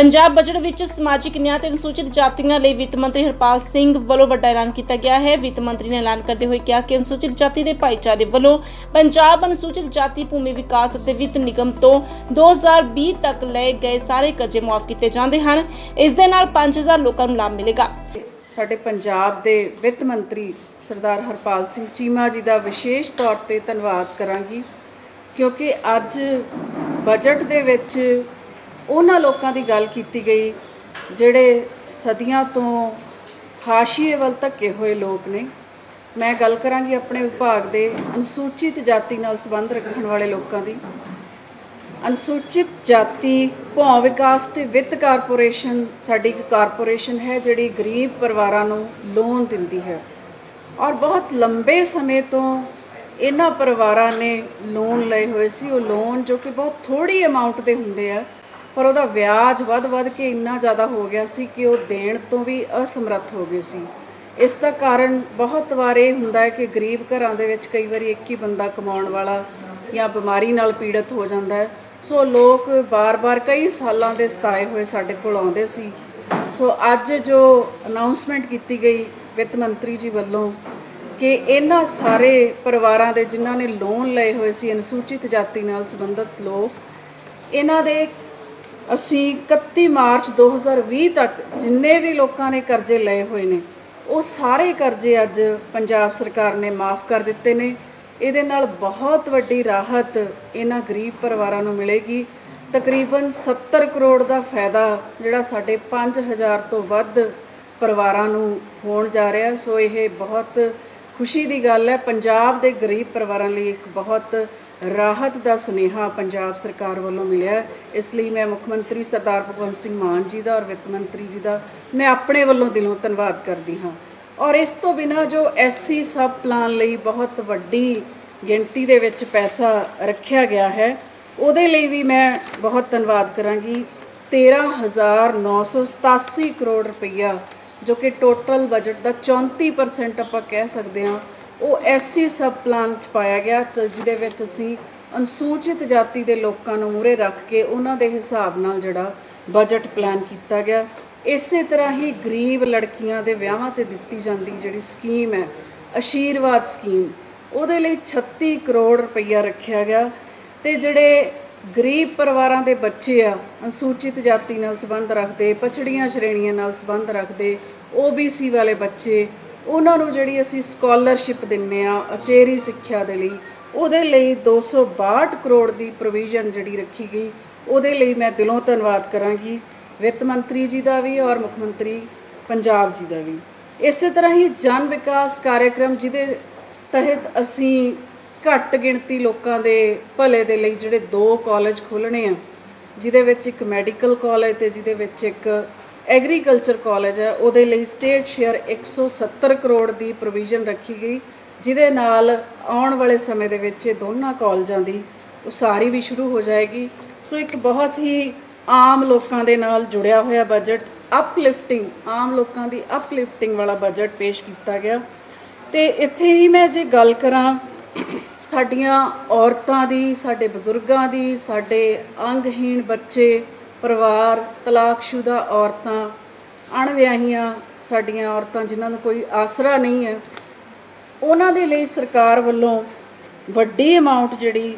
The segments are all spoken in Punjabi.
ਪੰਜਾਬ ਬਜਟ ਵਿੱਚ ਸਮਾਜਿਕ ਨਿਆਂ ਤੇ ਅਨੁਸੂਚਿਤ ਜਾਤੀਆਂ ਲਈ ਵਿੱਤ ਮੰਤਰੀ ਹਰਪਾਲ ਸਿੰਘ ਵੱਲੋਂ ਵੱਡਾ ਐਲਾਨ ਕੀਤਾ ਗਿਆ ਹੈ। ਵਿੱਤ ਮੰਤਰੀ ਨੇ ਐਲਾਨ ਕਰਦੇ ਹੋਏ ਕਿਹਾ ਕਿ ਅਨੁਸੂਚਿਤ ਜਾਤੀ ਦੇ ਭਾਈਚਾਰੇ ਵੱਲੋਂ ਪੰਜਾਬ ਅਨੁਸੂਚਿਤ ਜਾਤੀ ਭੂਮੀ ਵਿਕਾਸ ਅਤੇ ਵਿੱਤ ਨਿਗਮ ਤੋਂ 2020 ਤੱਕ ਲਏ ਗਏ ਸਾਰੇ ਕਰਜ਼ੇ ਮੁਆਫ ਕੀਤੇ ਜਾਂਦੇ ਹਨ। ਇਸ ਦੇ ਨਾਲ 5000 ਲੋਕਾਂ ਨੂੰ ਲਾਭ ਮਿਲੇਗਾ। ਸਾਡੇ ਪੰਜਾਬ ਦੇ ਵਿੱਤ ਮੰਤਰੀ ਸਰਦਾਰ ਹਰਪਾਲ ਸਿੰਘ ਚੀਮਾ ਜੀ ਦਾ ਵਿਸ਼ੇਸ਼ ਤੌਰ ਤੇ ਧੰਨਵਾਦ ਕਰਾਂਗੀ, ਕਿਉਂਕਿ ਅੱਜ ਬਜਟ ਦੇ ਵਿੱਚ ਉਹਨਾਂ ਲੋਕਾਂ ਦੀ ਗੱਲ ਕੀਤੀ ਗਈ, ਜਿਹੜੇ ਸਦੀਆਂ ਤੋਂ ਹਾਸ਼ੀਏ ਵੱਲ ਧੱਕੇ ਹੋਏ ਲੋਕ ਨੇ, ਮੈਂ ਗੱਲ ਕਰਾਂਗੀ ਆਪਣੇ ਵਿਭਾਗ ਦੇ ਅਨੁਸੂਚਿਤ ਜਾਤੀ ਨਾਲ ਸੰਬੰਧ ਰੱਖਣ ਵਾਲੇ ਲੋਕਾਂ ਦੀ। ਅਨੁਸੂਚਿਤ ਜਾਤੀ ਭੌਂ ਵਿਕਾਸ ਤੇ ਵਿੱਤ ਕਾਰਪੋਰੇਸ਼ਨ ਸਾਡੀ ਇੱਕ ਕਾਰਪੋਰੇਸ਼ਨ ਹੈ, ਜਿਹੜੀ ਗਰੀਬ ਪਰਿਵਾਰਾਂ ਨੂੰ ਲੋਨ ਦਿੰਦੀ ਹੈ। ਔਰ ਬਹੁਤ ਲੰਬੇ ਸਮੇਂ ਤੋਂ ਇਹਨਾਂ ਪਰਿਵਾਰਾਂ ਨੇ ਲੋਨ ਲਏ ਹੋਏ ਸੀ, ਉਹ ਲੋਨ ਜੋ ਕਿ ਬਹੁਤ ਥੋੜੀ ਅਮਾਉਂਟ ਦੇ ਹੁੰਦੇ ਆ ਪਰ ਉਹਦਾ ਵਿਆਜ ਵੱਧ-ਵੱਧ ਕੇ ਇੰਨਾ ਜ਼ਿਆਦਾ ਹੋ ਗਿਆ ਸੀ ਕਿ ਉਹ ਦੇਣ ਤੋਂ ਵੀ ਅਸਮਰੱਥ ਹੋ ਗਏ ਸੀ। ਇਸ ਦਾ ਕਾਰਨ ਬਹੁਤ ਵਾਰ ਇਹ ਹੁੰਦਾ ਹੈ ਕਿ ਗਰੀਬ ਘਰਾਂ ਦੇ ਵਿੱਚ ਕਈ ਵਾਰੀ ਇੱਕ ਹੀ ਬੰਦਾ ਕਮਾਉਣ ਵਾਲਾ ਜਾਂ ਬਿਮਾਰੀ ਨਾਲ ਪੀੜਤ ਹੋ ਜਾਂਦਾ ਹੈ। ਸੋ ਲੋਕ ਬਾਰ-ਬਾਰ ਕਈ ਸਾਲਾਂ ਦੇ ਸਤਾਏ ਹੋਏ ਸਾਡੇ ਕੋਲ ਆਉਂਦੇ ਸੀ। ਸੋ ਅੱਜ ਜੋ ਅਨਾਉਂਸਮੈਂਟ ਕੀਤੀ ਗਈ ਵਿੱਤ ਮੰਤਰੀ ਜੀ ਵੱਲੋਂ ਕਿ ਇਹਨਾਂ ਸਾਰੇ ਪਰਿਵਾਰਾਂ ਦੇ ਜਿਨ੍ਹਾਂ ਨੇ ਲੋਨ ਲਏ ਹੋਏ ਸੀ ਅਨੁਸੂਚਿਤ ਜਾਤੀ ਨਾਲ ਸੰਬੰਧਿਤ ਲੋਕ, ਇਹਨਾਂ ਦੇ ਅਸੀਂ 31 ਮਾਰਚ 2020 ਤੱਕ ਜਿੰਨੇ ਵੀ ਲੋਕਾਂ ਨੇ ਕਰਜ਼ੇ ਲਏ ਹੋਏ ਨੇ, ਉਹ ਸਾਰੇ ਕਰਜ਼ੇ ਅੱਜ ਪੰਜਾਬ ਸਰਕਾਰ ਨੇ ਮਾਫ ਕਰ ਦਿੱਤੇ ਨੇ। ਇਹਦੇ ਨਾਲ ਬਹੁਤ ਵੱਡੀ ਰਾਹਤ ਇਹਨਾਂ ਗਰੀਬ ਪਰਿਵਾਰਾਂ ਨੂੰ ਮਿਲੇਗੀ। ਤਕਰੀਬਨ 70 ਕਰੋੜ ਦਾ ਫਾਇਦਾ ਜਿਹੜਾ ਸਾਡੇ 5000 ਤੋਂ ਵੱਧ ਪਰਿਵਾਰਾਂ ਨੂੰ ਹੋਣ ਜਾ ਰਿਹਾ ਸੋ ਇਹ ਬਹੁਤ ਖੁਸ਼ੀ ਦੀ ਗੱਲ ਹੈ। ਪੰਜਾਬ ਦੇ ਗਰੀਬ ਪਰਿਵਾਰਾਂ ਲਈ ਇੱਕ ਬਹੁਤ ਰਾਹਤ ਦਾ ਸੁਨੇਹਾ ਪੰਜਾਬ ਸਰਕਾਰ ਵੱਲੋਂ ਮਿਲਿਆ ਇਸ ਲਈ ਮੈਂ ਮੁੱਖ ਮੰਤਰੀ ਸਰਦਾਰ ਭਗਵੰਤ ਸਿੰਘ ਮਾਨ ਜੀ ਦਾ ਔਰ ਵਿੱਤ ਮੰਤਰੀ ਜੀ ਦਾ ਮੈਂ ਆਪਣੇ ਵੱਲੋਂ ਦਿਲੋਂ ਧੰਨਵਾਦ ਕਰਦੀ ਹਾਂ। ਔਰ ਇਸ ਤੋਂ ਬਿਨਾ ਜੋ ਐਸਸੀ ਸਬ ਪਲਾਨ ਲਈ ਬਹੁਤ ਵੱਡੀ ਗਿਣਤੀ ਦੇ ਵਿੱਚ ਪੈਸਾ ਰੱਖਿਆ ਗਿਆ ਹੈ, ਉਹਦੇ ਲਈ ਵੀ ਮੈਂ ਬਹੁਤ ਧੰਨਵਾਦ ਕਰਾਂਗੀ। 13987 ਕਰੋੜ ਰੁਪਈਆ, ਜੋ ਕਿ ਟੋਟਲ ਬਜਟ ਦਾ 34% ਆਪਾਂ ਕਹਿ ਸਕਦੇ ਹਾਂ ਉਹ ਐਸਸੀ ਸਬ ਪਲਾਨ ਚ ਪਾਇਆ ਗਿਆ ਜਿਹਦੇ ਵਿੱਚ ਅਸੀਂ ਅਨੁਸੂਚਿਤ ਜਾਤੀ ਦੇ ਲੋਕਾਂ ਨੂੰ ਮੂਰੇ ਰੱਖ ਕੇ ਉਹਨਾਂ ਦੇ ਹਿਸਾਬ ਨਾਲ ਜਿਹੜਾ ਬਜਟ ਪਲਾਨ ਕੀਤਾ ਗਿਆ। ਇਸੇ ਤਰ੍ਹਾਂ ਹੀ ਗਰੀਬ ਲੜਕੀਆਂ ਦੇ ਵਿਆਹਾਂ ਤੇ ਦਿੱਤੀ ਜਾਂਦੀ ਜਿਹੜੀ ਸਕੀਮ ਹੈ, ਅਸ਼ੀਰਵਾਦ ਸਕੀਮ ਉਹਦੇ ਲਈ 36 ਕਰੋੜ ਰੁਪਈਆ ਰੱਖਿਆ ਗਿਆ ਤੇ ਜਿਹੜੇ ਗਰੀਬ ਪਰਿਵਾਰਾਂ ਦੇ ਬੱਚੇ ਆ, ਅਨੁਸੂਚਿਤ ਜਾਤੀ ਨਾਲ ਸੰਬੰਧ ਰੱਖਦੇ, ਪਛੜੀਆਂ ਸ਼੍ਰੇਣੀਆਂ ਨਾਲ ਸੰਬੰਧ ਰੱਖਦੇ OBC ਵਾਲੇ ਬੱਚੇ ਉਹਨਾਂ ਨੂੰ ਜਿਹੜੀ ਅਸੀਂ ਸਕਾਲਰਸ਼ਿਪ ਦਿੰਨੇ ਆ, ਅਚੇਰੀ ਸਿੱਖਿਆ ਦੇ ਲਈ, ਉਹਦੇ ਲਈ 262 ਕਰੋੜ ਦੀ ਪ੍ਰੋਵੀਜ਼ਨ ਜਿਹੜੀ ਰੱਖੀ ਗਈ, ਉਹਦੇ ਲਈ ਮੈਂ ਦਿਲੋਂ ਧੰਨਵਾਦ ਕਰਾਂਗੀ, ਵਿੱਤ ਮੰਤਰੀ ਜੀ ਦਾ ਵੀ ਔਰ ਮੁੱਖ ਮੰਤਰੀ ਪੰਜਾਬ ਜੀ ਦਾ ਵੀ। ਇਸੇ ਤਰ੍ਹਾਂ ਹੀ ਜਨ ਵਿਕਾਸ ਕਾਰਜਕ੍ਰਮ ਜਿਹਦੇ ਤਹਿਤ ਅਸੀਂ ਘੱਟ ਗਿਣਤੀ ਲੋਕਾਂ ਦੇ ਭਲੇ ਦੇ ਲਈ ਜਿਹੜੇ ਦੋ ਕਾਲਜ ਖੋਲ੍ਹਣੇ ਆ, ਜਿਹਦੇ ਵਿੱਚ ਇੱਕ ਮੈਡੀਕਲ ਕਾਲਜ ਤੇ ਜਿਹਦੇ ਵਿੱਚ ਇੱਕ ਐਗਰੀਕਲਚਰ ਕਾਲਜ ਹੈ, ਉਹਦੇ ਲਈ ਸਟੇਟ ਸ਼ੇਅਰ 170 ਕਰੋੜ ਦੀ ਪ੍ਰੋਵੀਜ਼ਨ ਰੱਖੀ ਗਈ, ਜਿਹਦੇ ਨਾਲ ਆਉਣ ਵਾਲੇ ਸਮੇਂ ਦੇ ਵਿੱਚ ਇਹ ਦੋਨਾਂ ਕਾਲਜਾਂ ਦੀ ਉਸਾਰੀ ਵੀ ਸ਼ੁਰੂ ਹੋ ਜਾਏਗੀ। ਸੋ ਇੱਕ ਬਹੁਤ ਹੀ ਆਮ ਲੋਕਾਂ ਦੇ ਨਾਲ ਜੁੜਿਆ ਹੋਇਆ ਬਜਟ ਅਪਲਿਫਟਿੰਗ ਆਮ ਲੋਕਾਂ ਦੀ ਅਪਲਿਫਟਿੰਗ ਵਾਲਾ ਬਜਟ ਪੇਸ਼ ਕੀਤਾ ਗਿਆ। ਤੇ ਇੱਥੇ ਹੀ ਮੈਂ ਜੇ ਗੱਲ ਕਰਾਂ ਸਾਡੀਆਂ ਔਰਤਾਂ ਦੀ, ਸਾਡੇ ਬਜ਼ੁਰਗਾਂ ਦੀ, ਸਾਡੇ ਅੰਗਹੀਣ ਬੱਚੇ ਪਰਿਵਾਰ, ਤਲਾਕਸ਼ੁਦਾ ਔਰਤਾਂ, ਅਣਵਿਆਹੀਆਂ ਸਾਡੀਆਂ ਔਰਤਾਂ ਜਿਨ੍ਹਾਂ ਨੂੰ ਕੋਈ ਆਸਰਾ ਨਹੀਂ ਹੈ, ਉਹਨਾਂ ਦੇ ਲਈ ਸਰਕਾਰ ਵੱਲੋਂ ਵੱਡੀ ਅਮਾਉਂਟ ਜਿਹੜੀ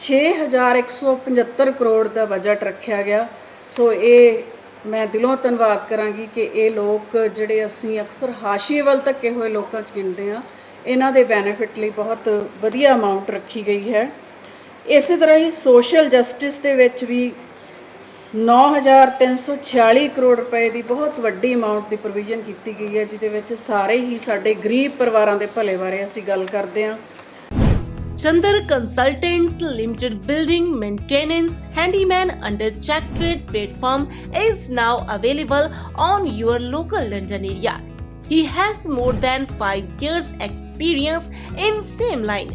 6175 ਕਰੋੜ ਦਾ ਬਜਟ ਰੱਖਿਆ ਗਿਆ। ਸੋ ਇਹ ਮੈਂ ਦਿਲੋਂ ਧੰਨਵਾਦ ਕਰਾਂਗੀ ਕਿ ਇਹ ਲੋਕ ਜਿਹੜੇ ਅਸੀਂ ਅਕਸਰ ਹਾਸ਼ੀਏ ਵੱਲ ਧੱਕੇ ਹੋਏ ਲੋਕਾਂ 'ਚ ਗਿਣਦੇ ਆ ਇਹਨਾਂ ਦੇ ਬੈਨੀਫਿਟ ਲਈ ਬਹੁਤ ਵਧੀਆ ਅਮਾਉਂਟ ਰੱਖੀ ਗਈ ਹੈ। ਇਸੇ ਤਰ੍ਹਾਂ ਹੀ ਸੋਸ਼ਲ ਜਸਟਿਸ ਦੇ ਵਿੱਚ ਵੀ 9346 ਕਰੋੜ ਰੁਪਏ ਦੀ ਬਹੁਤ ਵੱਡੀ ਅਮਾਉਂਟ ਦੀ ਪ੍ਰੋਵੀਜ਼ਨ ਕੀਤੀ ਗਈ ਹੈ ਜਿਹਦੇ ਵਿੱਚ ਸਾਰੇ ਹੀ ਸਾਡੇ ਗਰੀਬ ਪਰਿਵਾਰਾਂ ਦੇ ਭਲੇ ਬਾਰੇ ਅਸੀਂ ਗੱਲ ਕਰਦੇ ਹਾਂ Chandar Consultants Limited Building Maintenance Handyman under Check Trade platform is now available on your local London area. He has more than 5 years experience in same line.